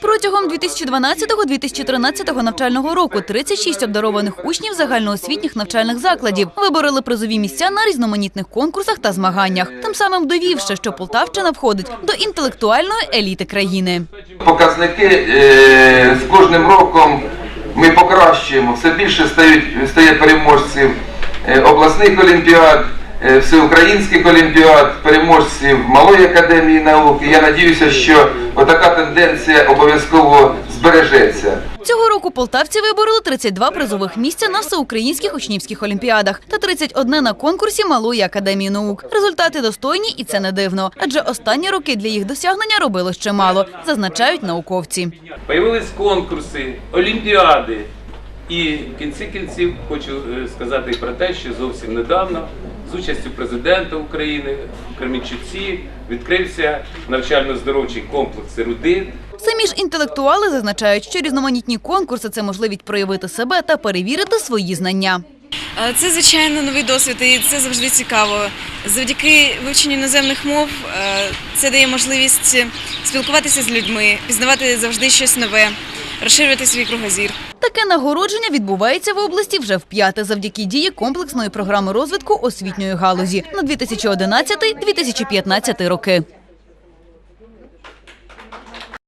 Протягом 2012-2013 навчального року 36 обдарованих учнів загальноосвітніх навчальних закладів вибороли призові місця на різноманітних конкурсах та змаганнях, тим самим довівши, що Полтавщина входить до інтелектуальної еліти країни. Показники е, з кожним роком ми покращуємо. Все більше стають стає переможців е, обласних олімпіад, е, всеукраїнських олімпіад, переможців Малої академії наук. І я надіюся, що отака тенденція обов'язково збережеться. Цього року полтавці вибороли 32 призових місця на всеукраїнських учнівських олімпіадах та 31 на конкурсі Малої академії наук. Результати достойні, і це не дивно, адже останні роки для їх досягнення робили ще мало, зазначають науковці. Появились конкурси, олімпіади. І в кінці кінців хочу е, сказати про те, що зовсім недавно з участю президента України в Кременчуці відкрився навчально-здоровчий комплекс «Ерудит», Самі ж інтелектуали зазначають, що різноманітні конкурси це можливість проявити себе та перевірити свої знання. Е, Це звичайно новий досвід, і це завжди цікаво. Завдяки вивченню іноземних мов е, це дає можливість спілкуватися з людьми, пізнавати завжди щось нове, розширювати свій кругозір. Таке нагородження відбувається в області вже вп'яте завдяки дії комплексної програми розвитку освітньої галузі на 2011-2015 роки.